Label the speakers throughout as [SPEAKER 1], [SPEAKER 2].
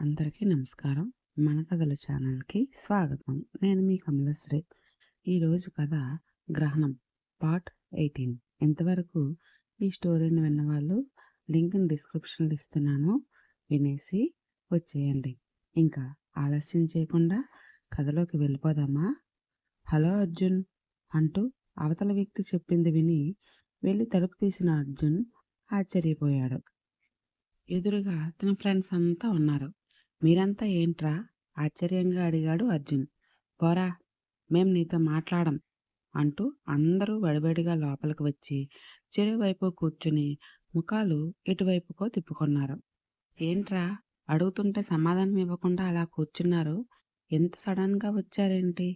[SPEAKER 1] అందరికీ నమస్కారం. మన కథల ఛానల్కి స్వాగతం. నేను మీ కమలశ్రీ. ఈరోజు కథ గ్రహణం పార్ట్ ఎయిటీన్. ఎంతవరకు ఈ స్టోరీని విన్నవాళ్ళు లింక్ని డిస్క్రిప్షన్లో ఇస్తున్నాను వినేసి వచ్చేయండి. ఇంకా ఆలస్యం చేయకుండా కథలోకి వెళ్ళిపోదామా? హలో అర్జున్ అంటూ అవతల వ్యక్తి చెప్పింది విని వెళ్ళి తలుపు తీసిన అర్జున్ ఆశ్చర్యపోయాడు. ఎదురుగా తన ఫ్రెండ్స్ అంతా ఉన్నారు. మీరంతా ఏంట్రా ఆశ్చర్యంగా అడిగాడు అర్జున్. పోరా మేం నీతో మాట్లాడం అంటూ అందరూ వడివడిగా లోపలికి వచ్చి చెరువైపు కూర్చుని ముఖాలు ఇటువైపుకో తిప్పుకున్నారు. ఏంట్రా అడుగుతుంటే సమాధానం ఇవ్వకుండా అలా కూర్చున్నారు? ఎంత సడన్గా వచ్చారేంటి?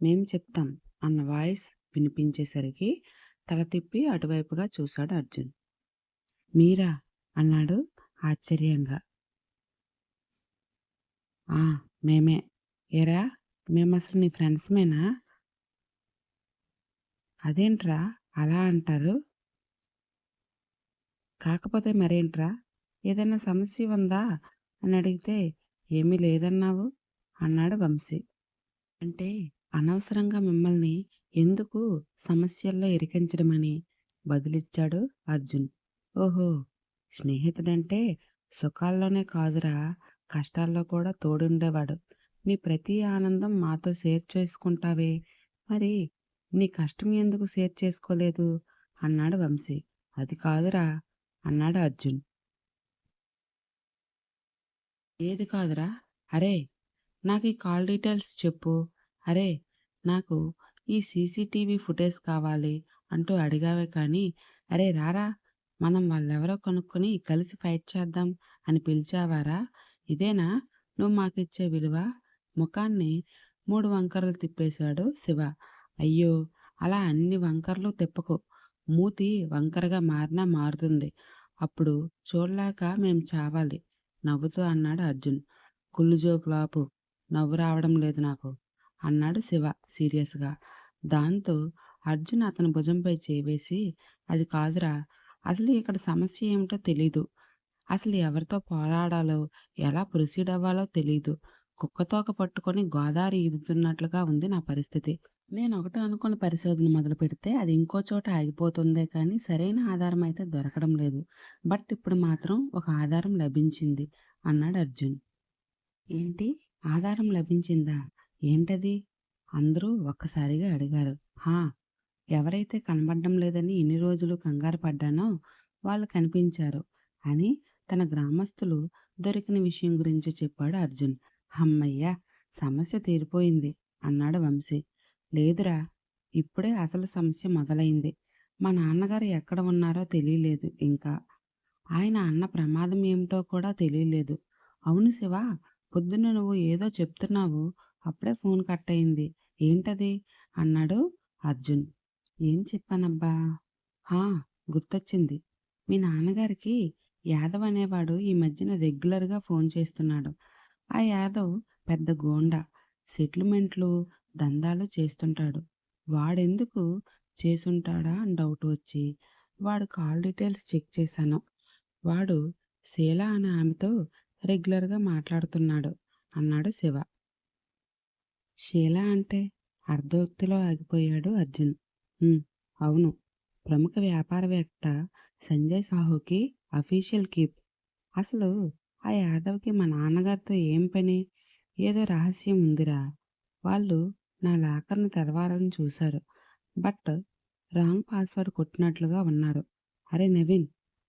[SPEAKER 1] మేం చెప్తాం అన్న వాయిస్ వినిపించేసరికి తల తిప్పి అటువైపుగా చూశాడు అర్జున్. మీరా? అన్నాడు ఆశ్చర్యంగా. ఆ! మేమే. ఏరా? మేము అసలు నీ ఫ్రెండ్స్మేనా? అదేంట్రా? అలా అంటారు. కాకపోతే మరేంట్రా? ఏదైనా సమస్య ఉందా? అని అడిగితే ఏమీ లేదన్నావు అన్నాడు వంశీ. అంటే అనవసరంగా మిమ్మల్ని ఎందుకు సమస్యల్లో ఇరికించడమని బదులిచ్చాడు అర్జున్. ఓహో! స్నేహితుడంటే సుఖాల్లోనే కాదురా. కష్టాల్లో కూడా తోడుండేవాడు. నీ ప్రతి ఆనందం మాతో షేర్ చేసుకుంటావే. మరి నీ కష్టం ఎందుకు షేర్ చేసుకోలేదు? అన్నాడు వంశీ. అది కాదురా అన్నాడు అర్జున్. ఏది కాదురా? అరే నాకు ఈ కాల్ డీటెయిల్స్ చెప్పు. అరే నాకు ఈ సీసీటీవీ ఫుటేజ్ కావాలి అంటూ అడిగావే కానీ అరే రారా మనం వాళ్ళెవరో కనుక్కొని కలిసి ఫైట్ చేద్దాం అని పిలిచావారా? ఇదేనా? నువ్వు మాకిచ్చే విలువ? ముఖాన్ని మూడు వంకరలు తిప్పేశాడు శివ. అయ్యో అలా అన్ని వంకరలు తిప్పకు. మూతి వంకరగా మారినా మారుతుంది. అప్పుడు చూడలేక మేం చావాలి. నవ్వుతూ అన్నాడు అర్జున్. కుళ్ళు జోకులాపు నవ్వు రావడం లేదు నాకు అన్నాడు శివ సీరియస్గా. దాంతో అర్జున్ అతని భుజంపై చేవేసి అది కాదురా అసలు ఇక్కడ సమస్య ఏమిటో తెలీదు. అసలు ఎవరితో పోరాడాలో ఎలా ప్రొసీడ్ అవ్వాలో తెలియదు కుక్కతోక పట్టుకొని గోదావరి ఈదుతున్నట్లుగా ఉంది నా పరిస్థితి. నేను ఒకటి అనుకున్న పరిశోధన మొదలు పెడితే అది ఇంకో చోట ఆగిపోతుందే కానీ సరైన ఆధారం అయితే దొరకడం లేదు. బట్ ఇప్పుడు మాత్రం ఒక ఆధారం లభించింది అన్నాడు అర్జున్. ఏంటి? ఆధారం లభించిందా? ఏంటది? అందరూ ఒక్కసారిగా అడిగారు. హా ఎవరైతే కనబడడం లేదని ఎన్ని రోజులు కంగారు పడ్డానో వాళ్ళు కనిపించారు అని తన గ్రామస్తులు దొరికిన విషయం గురించి చెప్పాడు అర్జున్. హమ్మయ్య సమస్య తీరిపోయింది అన్నాడు వంశీ. లేదురా ఇప్పుడే అసలు సమస్య మొదలైంది. మా నాన్నగారు ఎక్కడ ఉన్నారో తెలియలేదు ఇంకా. ఆయన అన్న ప్రమాదం ఏమిటో కూడా తెలియలేదు. అవును శివ పొద్దున్న నువ్వు ఏదో చెప్తున్నావు అప్పుడే ఫోన్ కట్ అయింది ఏంటది? అన్నాడు అర్జున్. ఏం చెప్పానబ్బా? హా గుర్తొచ్చింది. మీ నాన్నగారికి యాదవ్ అనేవాడు ఈ మధ్యన రెగ్యులర్గా ఫోన్ చేస్తున్నాడు. ఆ యాదవ్ పెద్ద గోండా సెటిల్మెంట్లు దందాలు చేస్తుంటాడు. వాడెందుకు చేసుంటాడా అని డౌట్ వచ్చి వాడు కాల్ డీటెయిల్స్ చెక్ చేశాను. వాడు శీల అనే ఆమెతో రెగ్యులర్గా మాట్లాడుతున్నాడు అన్నాడు శివ. శీల అంటే అర్ధోక్తిలో ఆగిపోయాడు అర్జున్. అవును. ప్రముఖ వ్యాపారవేత్త సంజయ్ సాహుకి అఫీషియల్ కీప్. అసలు ఆ యాదవ్కి మా నాన్నగారితో ఏం పని? ఏదో రహస్యం ఉందిరా. వాళ్ళు నా లాకర్ని తెరవాలని చూశారు. బట్ రాంగ్ పాస్వర్డ్ కొట్టినట్లుగా ఉన్నారు. అరే నవీన్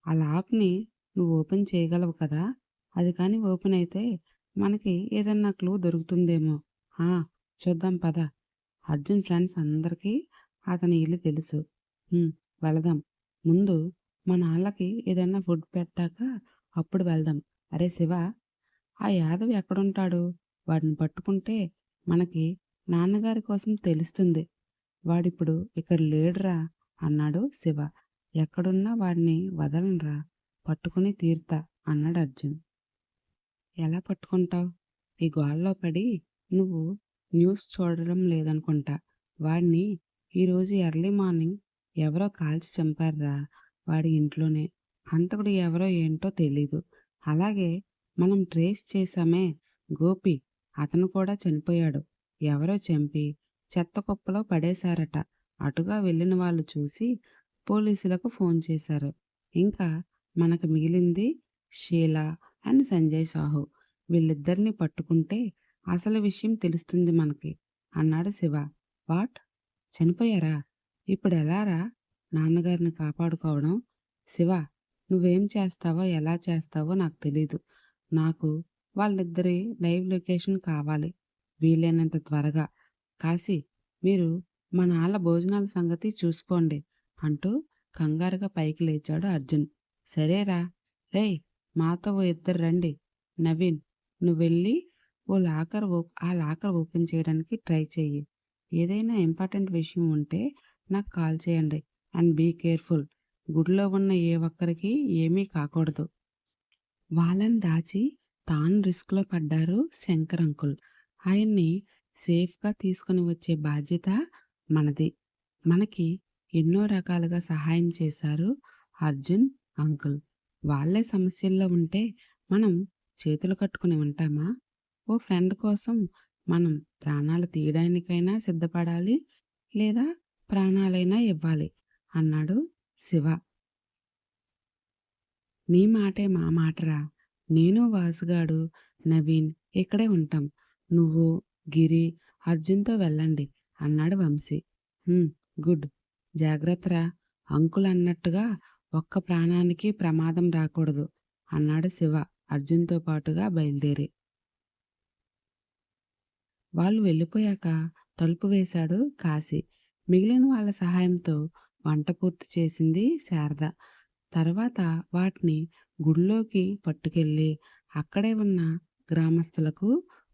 [SPEAKER 1] ఆ లాక్ని నువ్వు ఓపెన్ చేయగలవు కదా? అది కానీ ఓపెన్ అయితే మనకి ఏదన్నా క్లూ దొరుకుతుందేమో. చూద్దాం పద. అర్జున్ ఫ్రెండ్స్ అందరికీ అతని ఇల్లు తెలుసు. వెళదాం. ముందు మా నాన్నకి ఏదైనా ఫుడ్ పెట్టాక అప్పుడు వెళ్దాం. అరే శివ ఆ యాదవ్ ఎక్కడుంటాడు? వాడిని పట్టుకుంటే మనకి నాన్నగారి కోసం తెలుస్తుంది. వాడిప్పుడు ఇక్కడ లేడురా అన్నాడు శివ. ఎక్కడున్నా వాడిని వదలనరా పట్టుకుని తీరుతా అన్నాడు అర్జున్. ఎలా పట్టుకుంటావు? ఈ గోళ్ళలో పడి నువ్వు న్యూస్ చూడడం లేదనుకుంటా. వాడిని ఈరోజు ఎర్లీ మార్నింగ్ ఎవరో కాల్చి చంపారురా. వాడి ఇంట్లోనే. హంతకుడు ఎవరో ఏంటో తెలీదు. అలాగే మనం ట్రేస్ చేశామే. గోపి అతను కూడా చనిపోయాడు. ఎవరో చంపి చెత్త కుప్పలో పడేశారట. అటుగా వెళ్ళిన వాళ్ళు చూసి పోలీసులకు ఫోన్ చేశారు. ఇంకా మనకు మిగిలింది షీలా అండ్ సంజయ్ సాహు. వీళ్ళిద్దరిని పట్టుకుంటే అసలు విషయం తెలుస్తుంది మనకి అన్నాడు శివ. వాట్? చనిపోయారా? ఇప్పుడు ఎలారా? నాన్నగారిని కాపాడుకోవడం. శివ నువ్వేం చేస్తావో ఎలా చేస్తావో నాకు తెలీదు. నాకు వాళ్ళిద్దరి లైవ్ లొకేషన్ కావాలి. వీలైనంత త్వరగా. కాశీ మీరు మా నాన్న భోజనాల సంగతి చూసుకోండి అంటూ కంగారుగా పైకి లేచాడు అర్జున్. సరేరా రేయ్ మాతో ఓ ఇద్దరు రండి. నవీన్ నువ్వు వెళ్ళి ఓ లాకర్ ఓ ఆ లాకర్ ఓపెన్ చేయడానికి ట్రై చెయ్యి. ఏదైనా ఇంపార్టెంట్ విషయం ఉంటే నాకు కాల్ చేయండి. And be careful. గుడిలో ఉన్న ఏ ఒక్కరికి ఏమీ కాకూడదు. వాళ్ళని దాచి తాను రిస్క్లో పడ్డారు శంకర్ అంకుల్. ఆయన్ని సేఫ్గా తీసుకుని వచ్చే బాధ్యత మనది. మనకి ఎన్నో రకాలుగా సహాయం చేశారు అర్జున్ అంకుల్. వాళ్ళే సమస్యల్లో ఉంటే మనం చేతులు కట్టుకుని ఉంటామా? ఓ ఫ్రెండ్ కోసం మనం ప్రాణాలు తీయడానికైనా సిద్ధపడాలి లేదా ప్రాణాలైనా ఇవ్వాలి. అన్నాడు శివ. నీ మాటే మా మాటరా? నేను వాసుగాడు నవీన్ ఇక్కడే ఉంటాం. నువ్వు గిరి అర్జున్తో వెళ్ళండి అన్నాడు వంశీ. గుడ్. జాగ్రత్తరా? అంకుల్ అన్నట్టుగా ఒక్క ప్రాణానికి ప్రమాదం రాకూడదు అన్నాడు శివ అర్జున్తో పాటుగా బయలుదేరి. వాళ్ళు వెళ్ళిపోయాక తలుపు వేశాడు కాశీ. మిగిలిన వాళ్ళ సహాయంతో వంట పూర్తి చేసింది శారద. తర్వాత వాటిని గుడిలోకి పట్టుకెళ్ళి అక్కడే ఉన్న గ్రామస్తులకు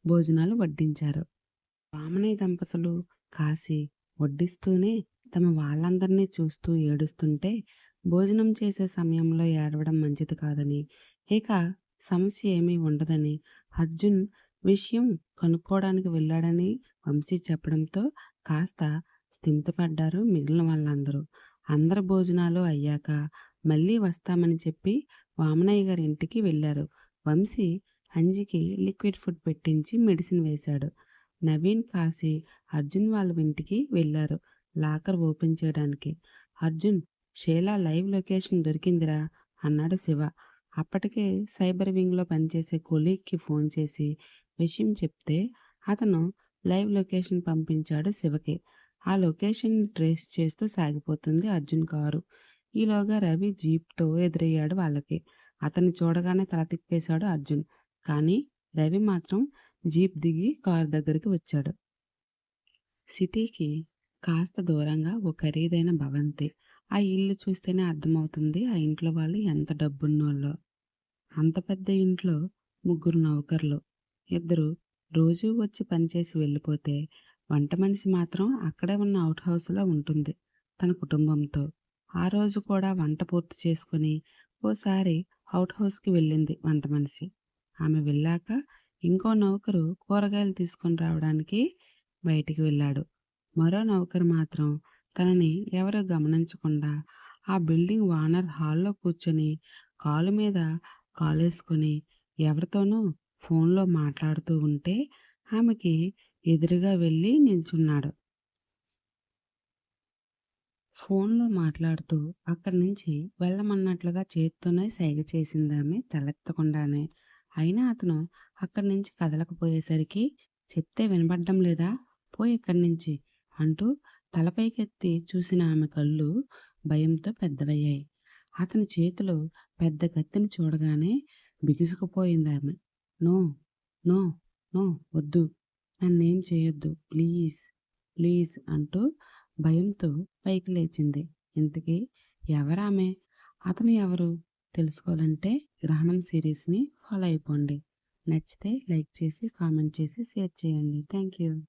[SPEAKER 1] భోజనాలు వడ్డించారు. వామనయ్య దంపతులు కాశీ వడ్డిస్తూనే తమ వాళ్ళందరినీ చూస్తూ ఏడుస్తుంటే భోజనం చేసే సమయంలో ఏడవడం మంచిది కాదని ఇక సమస్య ఏమీ ఉండదని అర్జున్ విషయం కనుక్కోవడానికి వెళ్ళాడని వంశీ చెప్పడంతో కాస్త స్థిమితపడ్డారు మిగిలిన వాళ్ళందరూ. అందరి భోజనాలు అయ్యాక మళ్ళీ వస్తామని చెప్పి వామనయ్య గారి ఇంటికి వెళ్ళారు. వంశీ అంజికి లిక్విడ్ ఫుడ్ పెట్టించి మెడిసిన్ వేశాడు. నవీన్ కాశీ అర్జున్ వాళ్ళ ఇంటికి వెళ్ళారు లాకర్ ఓపెన్ చేయడానికి. అర్జున్ షేలా లైవ్ లొకేషన్ దొరికిందిరా అన్నాడు శివ. అప్పటికే సైబర్ వింగ్లో పనిచేసే కొలీగ్కి ఫోన్ చేసి విషయం చెప్తే అతను లైవ్ లొకేషన్ పంపించాడు శివకి. ఆ లొకేషన్ ట్రేస్ చేస్తూ సాగిపోతుంది అర్జున్ కారు. ఈలోగా రవి జీప్తో ఎదురయ్యాడు వాళ్ళకి. అతన్ని చూడగానే తల తిప్పేశాడు అర్జున్. కానీ రవి మాత్రం జీప్ దిగి కారు దగ్గరికి వచ్చాడు. సిటీకి కాస్త దూరంగా ఓ ఖరీదైన భవంతి. ఆ ఇల్లు చూస్తేనే అర్థమవుతుంది ఆ ఇంట్లో వాళ్ళు ఎంత డబ్బున్నోళ్ళో. అంత పెద్ద ఇంట్లో ముగ్గురు నౌకర్లు. ఇద్దరు రోజూ వచ్చి పనిచేసి వెళ్ళిపోతే వంట మనిషి మాత్రం అక్కడే ఉన్న అవుట్ హౌస్లో ఉంటుంది తన కుటుంబంతో. ఆ రోజు కూడా వంట పూర్తి చేసుకుని ఓసారి అవుట్ హౌస్కి వెళ్ళింది వంట మనిషి. ఆమె వెళ్ళాక ఇంకో నౌకరు కూరగాయలు తీసుకొని రావడానికి బయటికి వెళ్ళాడు. మరో నౌకరు మాత్రం తనని ఎవరు గమనించకుండా ఆ బిల్డింగ్ వానర్ హాల్లో కూర్చొని కాలు మీద కాలేసుకొని ఎవరితోనో ఫోన్లో మాట్లాడుతూ ఉంటే ఆమెకి ఎదురుగా వెళ్ళి నిల్చున్నాడు. ఫోన్లో మాట్లాడుతూ అక్కడి నుంచి వెళ్ళమన్నట్లుగా చేత్తోనే సైగ చేసిందామె తలెత్తకుండానే. అయినా అతను అక్కడి నుంచి కదలకపోయేసరికి చెప్తే వినపడ్డం లేదా? పోయి ఇక్కడి నుంచి అంటూ తలపైకెత్తి చూసిన ఆమె కళ్ళు భయంతో పెద్దవయ్యాయి. అతని చేతిలో పెద్ద కత్తిని చూడగానే బిగుసుకుపోయింది ఆమె. నో నో నో వద్దు. నన్నేం చేయొద్దు. ప్లీజ్ ప్లీజ్ అంటూ భయంతో పైకి లేచింది. ఇంతకీ ఎవరామె? అతను ఎవరు? తెలుసుకోవాలంటే గ్రహణం సిరీస్ని ఫాలో అయిపోండి. నచ్చితే లైక్ చేసి కామెంట్ చేసి షేర్ చేయండి. Thank you.